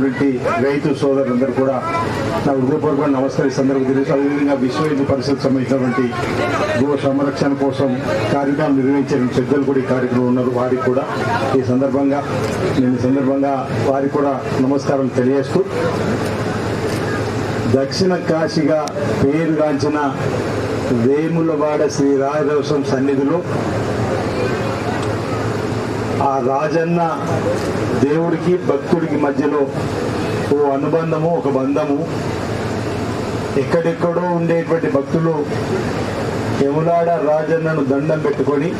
వచ్చినటువంటి రైతు సోదరులందరూ కూడా నా హృదయపూర్వక నమస్కారం తెలుసు అదేవిధంగా విశ్వ హిందూ పరిషత్ సంబంధించినటువంటి గో సంరక్షణ కోసం కార్యక్రమం నిర్వహించిన పెద్దలు కూడా ఈ కార్యక్రమం ఉన్నారు వారికి కూడా ఈ సందర్భంగా నేను సందర్భంగా వారికి కూడా నమస్కారం తెలియజేస్తూ దక్షిణ కాశీగా పేరుగాంచిన వేములవాడ శ్రీ రాజదోషం సన్నిధిలో ఆ రాజన్న దేవుడికి భక్తుడికి మధ్యలో ఓ అనుబంధము ఒక బంధము. ఎక్కడెక్కడో ఉండేటువంటి భక్తులు యములాడ రాజన్నను దండం పెట్టుకొని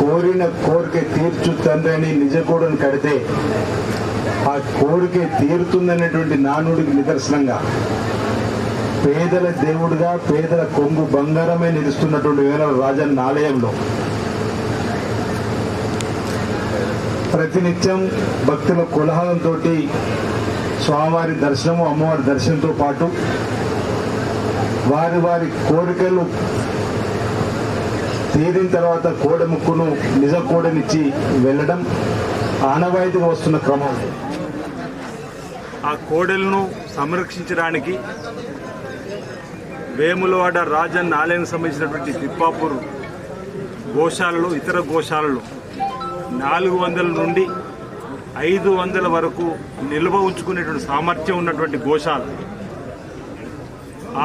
కోరిన కోరిక తీర్చు తండ్రి అని కడితే ఆ కోరిక తీరుతుందనేటువంటి నానుడికి నిదర్శనంగా పేదల దేవుడిగా పేదల కొంగు బంగారమే నిలుస్తున్నటువంటి వేల రాజన్న ఆలయంలో ప్రతినిత్యం భక్తుల కులహలంతో స్వామివారి దర్శనము అమ్మవారి దర్శనంతో పాటు వారి వారి కోరికలు తీరిన తర్వాత కోడముక్కును నిజ కోడనిచ్చి వెళ్ళడం ఆనవాయితీగా వస్తున్న క్రమం. ఆ కోడెలను సంరక్షించడానికి వేములవాడ రాజన్న ఆలయానికి సంబంధించినటువంటి తిప్పాపూర్ గోశాలలో ఇతర గోశాలలో నాలుగు వందల నుండి ఐదు వందల వరకు నిల్వ ఉంచుకునేటువంటి సామర్థ్యం ఉన్నటువంటి గోశాల.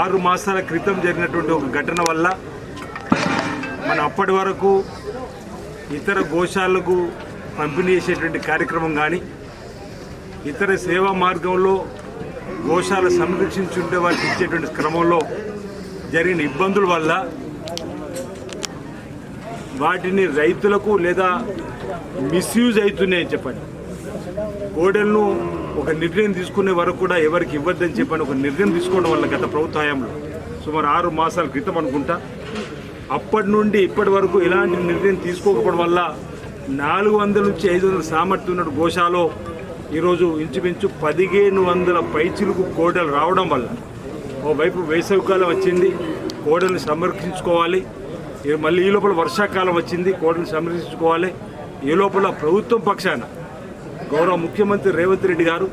ఆరు మాసాల క్రితం జరిగినటువంటి ఒక ఘటన వల్ల మన అప్పటి వరకు ఇతర గోశాలకు పంపిణీ చేసేటువంటి కార్యక్రమం కానీ ఇతర సేవా మార్గంలో గోశాల సంరక్షించుంటే వారికి ఇచ్చేటువంటి క్రమంలో జరిగిన ఇబ్బందుల వల్ల వాటిని రైతులకు లేదా మిస్యూజ్ అవుతున్నాయని చెప్పండి. కోడెలను ఒక నిర్ణయం తీసుకునే వరకు కూడా ఎవరికి ఇవ్వద్దని చెప్పని ఒక నిర్ణయం తీసుకోవడం వల్ల గత ప్రభుత్వ హయాంలో సుమారు ఆరు మాసాల క్రితం అనుకుంటా. అప్పటి నుండి ఇప్పటి వరకు ఎలాంటి నిర్ణయం తీసుకోకపోవడం వల్ల నాలుగు వందల నుంచి ఐదు వందల సామర్థ్యం ఉన్న గోశాలో ఈరోజు ఇంచుమించు పదిహేను వందల పైచిలుకు కోడలు రావడం వల్ల ఓవైపు వేసవికాలం వచ్చింది కోడల్ని సంరక్షించుకోవాలి. మళ్ళీ ఈ లోపల వర్షాకాలం వచ్చింది కోడల్ని సంరక్షించుకోవాలి. ఈ లోపల ప్రభుత్వం పక్షాన గౌరవ ముఖ్యమంత్రి రేవంత్ రెడ్డి గారు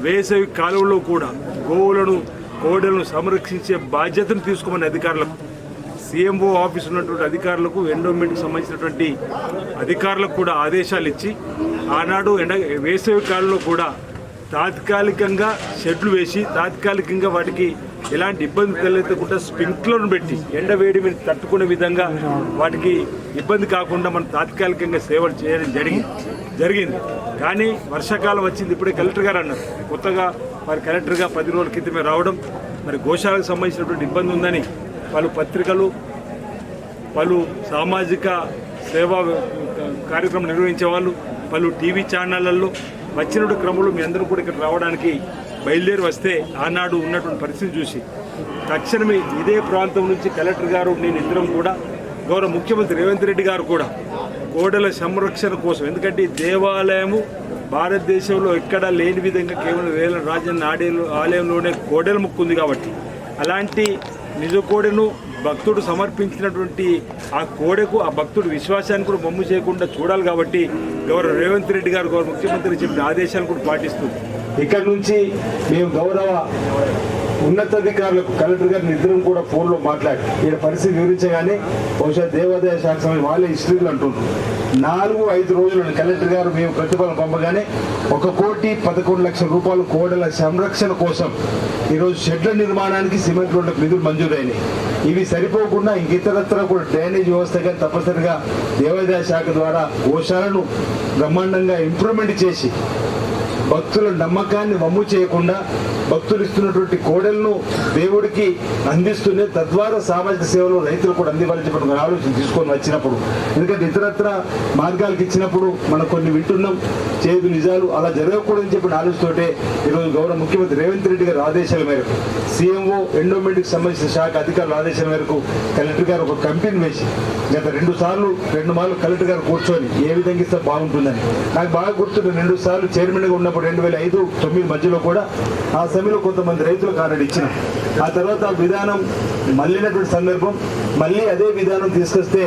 వేసవి కాలంలో కూడా గోవులను కోడలను సంరక్షించే బాధ్యతను తీసుకోమని అధికారులకు సీఎంఓ ఆఫీస్ ఉన్నటువంటి అధికారులకు ఎండోమెంట్కి సంబంధించినటువంటి అధికారులకు కూడా ఆదేశాలు ఇచ్చి ఆనాడు ఎండ వేసవి కాలంలో కూడా తాత్కాలికంగా షెడ్లు వేసి తాత్కాలికంగా వాటికి ఎలాంటి ఇబ్బంది తలెత్తకుండా స్ప్రింక్లర్ను పెట్టి ఎండ వేడి మీద తట్టుకునే విధంగా వాటికి ఇబ్బంది కాకుండా మనం తాత్కాలికంగా సేవలు చేయడం జరిగింది జరిగింది. కానీ వర్షాకాలం వచ్చింది. ఇప్పుడే కలెక్టర్ గారు అన్నారు. కొత్తగా మరి కలెక్టర్గా పది రోజుల క్రితమే రావడం. మరి గోశాలకు సంబంధించినటువంటి ఇబ్బంది ఉందని పలు పత్రికలు పలు సామాజిక సేవా కార్యక్రమం నిర్వహించే వాళ్ళు పలు టీవీ ఛానళ్ళలో వచ్చినటువంటి క్రమంలో మీ అందరూ కూడా ఇక్కడ రావడానికి బయలుదేరి వస్తే ఆనాడు ఉన్నటువంటి పరిస్థితి చూసి తక్షణమే ఇదే ప్రాంతం నుంచి కలెక్టర్ గారు నేను ఇద్దరం కూడా గౌరవ ముఖ్యమంత్రి రేవంత్ రెడ్డి గారు కూడా కోడల సంరక్షణ కోసం ఎందుకంటే దేవాలయము భారతదేశంలో ఎక్కడా లేని విధంగా కేవలం వేల రాజన్న ఆడేలు ఆలయంలోనే కోడెల ముక్కు ఉంది కాబట్టి. అలాంటి నిజ కోడెను భక్తుడు సమర్పించినటువంటి ఆ కోడెకు ఆ భక్తుడు విశ్వాసాన్ని కూడా బొమ్ము చేయకుండా చూడాలి కాబట్టి గౌరవ రేవంత్ రెడ్డి గారు గౌరవ ముఖ్యమంత్రి చెప్పిన ఆదేశాలను కూడా పాటిస్తుంది ఇక్కడ నుంచి మేము గౌరవ ఉన్నతాధికారులకు కలెక్టర్ గారిని ఇద్దరం కూడా ఫోన్లో మాట్లాడి ఈయన పరిస్థితి వివరించగానే బహుశా దేవాదాయ శాఖ సమయం వాళ్ళే హిస్టరీలు అంటున్నారు నాలుగు ఐదు రోజులను కలెక్టర్ గారు మేము ప్రతిఫలం పంపగానే ఒక కోటి పదకొండు లక్షల రూపాయలు కోడల సంరక్షణ కోసం ఈరోజు షెడ్ల నిర్మాణానికి సిమెంట్ రోడ్లకు నిధులు మంజూరైనాయి. ఇవి సరిపోకుండా ఇంకితరత్ర కూడా డ్రైనేజ్ వ్యవస్థగా తప్పనిసరిగా దేవాదాయ శాఖ ద్వారా గోశాలను బ్రహ్మాండంగా ఇంప్రూవ్మెంట్ చేసి భక్తుల నమ్మకాన్ని వమ్ము చేయకుండా భక్తులు ఇస్తున్నటువంటి కోడలను దేవుడికి అందిస్తూనే తద్వారా సామాజిక సేవలు రైతులు కూడా అందివ్వాలని చెప్పి ఆలోచన తీసుకొని వచ్చినప్పుడు. ఎందుకంటే ఇతరత్ర మార్గాలకు ఇచ్చినప్పుడు మనం కొన్ని వింటున్నాం చేదు నిజాలు అలా జరగకూడదని చెప్పిన ఆలోచనతోటే ఈరోజు గౌరవ ముఖ్యమంత్రి రేవంత్ రెడ్డి గారి ఆదేశాల మేరకు సీఎంఓ ఎండోమెంట్కి సంబంధించిన శాఖ అధికారుల ఆదేశాల మేరకు కలెక్టర్ గారు ఒక కంపెనీ వేసి గత రెండు సార్లు రెండు మార్లు కలెక్టర్ గారు కూర్చొని ఏ విధంగా ఇస్తే బాగుంటుందని. నాకు బాగా గుర్తుంది రెండు సార్లు చైర్మన్గా ఉన్నప్పుడు రెండు వేల ఐదు తొమ్మిది మధ్యలో కూడా ఆ సమయంలో కొంతమంది రైతులకు ఆల్రెడీ ఇచ్చిన. ఆ తర్వాత ఆ విధానం మళ్ళినటువంటి సందర్భం మళ్ళీ అదే విధానం తీసుకొస్తే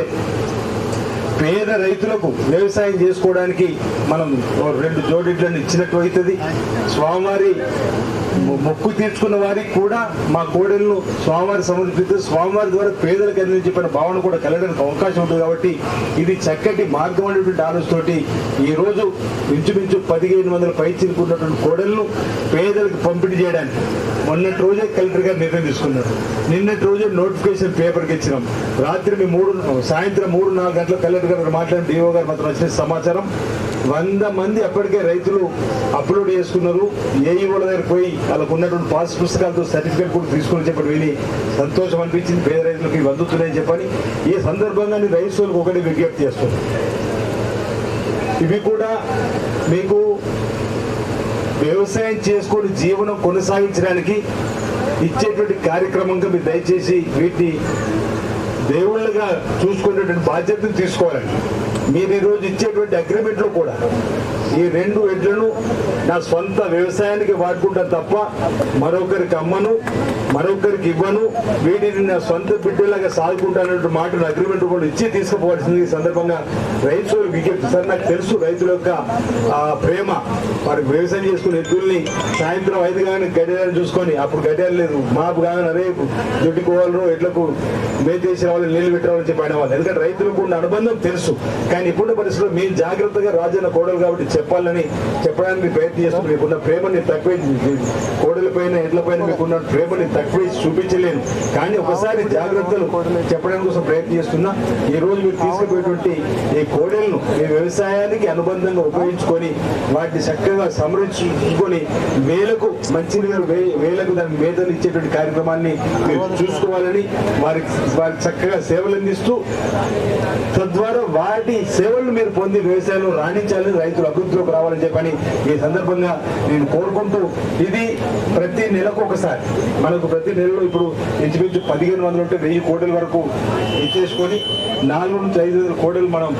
పేద రైతులకు వ్యవసాయం చేసుకోవడానికి మనం రెండు జోడిట్లను ఇచ్చినట్టు అవుతుంది స్వామివారి మొక్కు తీర్చుకున్న వారికి కూడా మా కోడెలను స్వామివారి సమర్పిస్తూ స్వామివారి ద్వారా పేదలకు అందించి చెప్పిన భావన కూడా కలగడానికి అవకాశం ఉంటుంది కాబట్టి ఇది చక్కటి మార్గం అనేటువంటి ఆలోచనతోటి ఈరోజు ఇంచుమించు పదిహేను వందల పైచిలుకున్నటువంటి కోడెలను పేదలకు పంపిణీ చేయడానికి మొన్నటి రోజే కలెక్టర్ గారు నిర్ణయం తీసుకున్నారు. నిన్నటి రోజే నోటిఫికేషన్ పేపర్కి ఇచ్చినాం. రాత్రి మేము మూడు సాయంత్రం మూడు నాలుగు గంటల కలెక్టర్ గారు మాట్లాడిన డిఓ గారు మాత్రం వచ్చిన సమాచారం. వంద మంది అప్పటికే రైతులు అప్లోడ్ చేసుకున్నారు. ఏఈఓల దగ్గర పోయి వాళ్ళకు ఉన్నటువంటి పాస్ పుస్తకాలతో సర్టిఫికేట్ కూడా తీసుకుని చెప్పి విని సంతోషం అనిపించింది. పేద రైతులకు ఇవి అందుతున్నాయని చెప్పని ఈ సందర్భంగా రైతులకు ఒకటి విజ్ఞప్తి చేస్తున్నాను ఇవి కూడా మీకు వ్యవసాయం చేసుకొని జీవనం కొనసాగించడానికి ఇచ్చేటువంటి కార్యక్రమంగా మీరు దయచేసి వీటిని దేవుళ్ళుగా చూసుకునేటువంటి బాధ్యతను తీసుకోవాలండి. మీరు ఈరోజు ఇచ్చేటువంటి అగ్రిమెంట్లో కూడా ఈ రెండు ఎడ్లను నా సొంత వ్యవసాయానికి వాడుకుంటాను తప్ప మరొకరికి అమ్మను మరొకరికి ఇవ్వను. వీటిని నా సొంత బిడ్డలాగా సాగుకుంటానటువంటి మాటను అగ్రిమెంట్ కూడా ఇచ్చి తీసుకుపోవాల్సింది ఈ సందర్భంగా రైతులు విజ్ఞప్తి. సార్ నాకు తెలుసు రైతుల యొక్క ఆ, ప్రేమ. వారికి వ్యవసాయం చేసుకునే ఎద్దుల్ని సాయంత్రం ఐదు కానీ గడియారం చూసుకొని అప్పుడు గడియారం లేదు మాపు కానీ అరే దుడ్డుకోవాలను ఎట్లకు మేతేసి రావాలి నీళ్ళు పెట్టాలని చెప్పి అనేవాళ్ళు ఎందుకంటే రైతులకు ఉన్న అనుబంధం తెలుసు. కానీ ఇప్పుడు పరిస్థితుల్లో మేము జాగ్రత్తగా రాజన్న కోడలు కాబట్టి చెప్పాలని చెప్పడానికి ప్రయత్నం మీకున్న ప్రేమని తక్కువ కోడల పైన ఇంట్ల పైన మీకున్న ప్రేమని తక్కువ చూపించలేను. కానీ ఒకసారి జాగ్రత్తలు చెప్పడానికి కోసం ప్రయత్నం చేస్తున్నా. ఈ రోజు మీరు తీసుకుపోయేటువంటి ఈ కోడలను మీ వ్యవసాయానికి అనుబంధంగా ఉపయోగించుకొని వాటిని చక్కగా సంరక్షించుకొని వేలకు మంచి వేలకు దాని మేతలు ఇచ్చేటువంటి కార్యక్రమాన్ని మీరు చూసుకోవాలని వారికి వారికి చక్కగా సేవలు అందిస్తూ తద్వారా వాటి సేవలను మీరు పొంది వ్యవసాయంలో రాణించాలని రైతులు అభివృద్ధిలోకి రావాలని చెప్పని ఈ సందర్భంగా నేను కోరుకుంటూ ఇది ప్రతి నెలకు ఒకసారి మనకు ప్రతి నెలలో ఇప్పుడు ఇంచుమించు పదిహేను వందలు ఉంటే వెయ్యి కోట్ల వరకు ఇచ్చేసుకొని నాలుగు నుంచి ఐదు వందల కోటలు మనం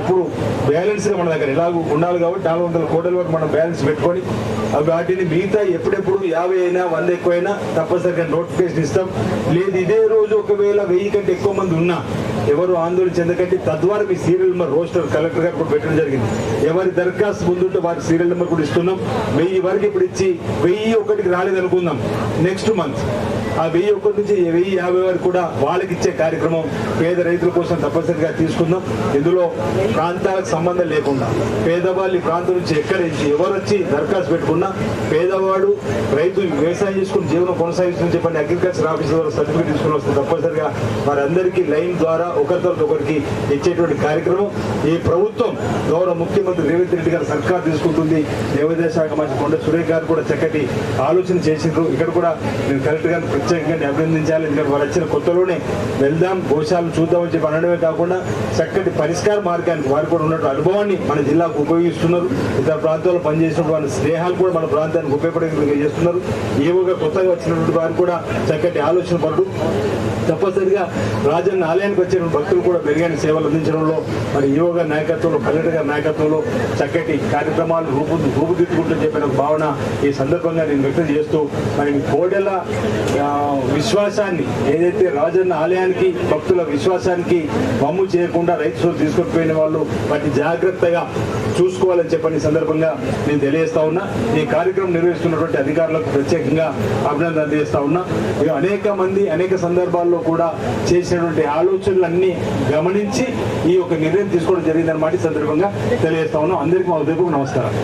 ఎప్పుడు బ్యాలెన్స్గా మన దగ్గర ఎలాగూ ఉండాలి కాబట్టి నాలుగు వందల కోట్ల వరకు మనం బ్యాలెన్స్ పెట్టుకొని వాటిని మిగతా ఎప్పుడెప్పుడు యాభై అయినా వంద ఎక్కువైనా తప్పనిసరిగా నోటిఫికేషన్ ఇస్తాం. లేదు ఇదే రోజు ఒకవేళ వెయ్యి కంటే ఎక్కువ మంది ఉన్నా ఎవరు ఆందోళన చెందకండి. తద్వారా మీ సీరియల్ నెంబర్ రోస్టర్ కలెక్టర్ గారు కూడా పెట్టడం జరిగింది. ఎవరి దరఖాస్తు ముందుంటే వారి సీరియల్ నెంబర్ కూడా ఇస్తున్నాం. వెయ్యి వరకు ఇప్పుడు ఇచ్చి వెయ్యి ఒకటికి రాలేదు అనుకుందాం. నెక్స్ట్ మంత్ ఆ వెయ్యి ఒకటి నుంచి వెయ్యి యాభై వరకు కూడా వాళ్ళకి ఇచ్చే కార్యక్రమం పేద రైతుల కోసం తప్పనిసరిగా తీసుకుందాం. ఇందులో ప్రాంతాలకు సంబంధం లేకుండా పేదవాళ్ళు ఈ ప్రాంతం నుంచి ఎక్కడ నుంచి ఎవరు వచ్చి దరఖాస్తు పెట్టుకున్నా పేదవాడు రైతు వ్యవసాయం చేసుకుని జీవనం కొనసాగిస్తుందని చెప్పండి. అగ్రికల్చర్ ఆఫీసర్ ద్వారా సర్టిఫికేట్ తీసుకుని వస్తే తప్పనిసరిగా వారందరికీ లైన్ ద్వారా ఒకరితో ఒకరికి ఇచ్చేటువంటి కార్యక్రమం. ఈ ప్రభుత్వం గౌరవ ముఖ్యమంత్రి రేవంత్ రెడ్డి గారు సర్కార్ తీసుకుంటుంది. దేవాదాయ శాఖ మంత్రి కొండ సురేష్ గారు కూడా చక్కటి ఆలోచన చేసిండ్రు. ఇక్కడ కూడా నేను కలెక్టర్ గారిని ప్రత్యేకంగా అభినందించాలి. ఎందుకంటే వాళ్ళు వచ్చిన కొత్తలోనే వెళ్దాం గోశాలను చూద్దామని చెప్పి అనడమే కాకుండా చక్కటి పరిష్కార మార్గానికి వారు కూడా ఉన్నట్టు అనుభవాన్ని మన జిల్లాకు ఉపయోగిస్తున్నారు. ఇతర ప్రాంతాల్లో పనిచేసిన వాళ్ళ స్నేహాలు కూడా మన ప్రాంతానికి ఉపయోగపడే చేస్తున్నారు. ఏవోగా కొత్తగా వచ్చినటువంటి వారు కూడా చక్కటి ఆలోచన పడు తప్పనిసరిగా రాజన్న ఆలయానికి వచ్చిన భక్తులు కూడా మెరుగైన సేవలు అందించడంలో మరి యోగ నాయకత్వంలో కలెక్టర్ గారి నాయకత్వంలో చక్కటి కార్యక్రమాలు రూపు రూపుదిద్దుకుంటుందని చెప్పిన భావన ఈ సందర్భంగా నేను వ్యక్తం చేస్తూ మరి కోడెల విశ్వాసాన్ని ఏదైతే రాజన్న ఆలయానికి భక్తుల విశ్వాసానికి వమ్ము చేయకుండా రైతు తీసుకొని పోయిన వాళ్ళు వాటిని జాగ్రత్తగా చూసుకోవాలని చెప్పని సందర్భంగా నేను తెలియజేస్తా ఉన్నా. ఈ కార్యక్రమం నిర్వహిస్తున్నటువంటి అధికారులకు ప్రత్యేకంగా అభినందన అందజేస్తా ఉన్నా. ఇక అనేక మంది అనేక సందర్భాల్లో కూడా చేసినటువంటి అన్ని గమనించి ఈ యొక్క నిర్ణయం తీసుకోవడం జరిగిందన్నమాట ఈ సందర్భంగా తెలియజేస్తా ఉన్నాం. అందరికీ మా ఉదయపు నమస్కారం.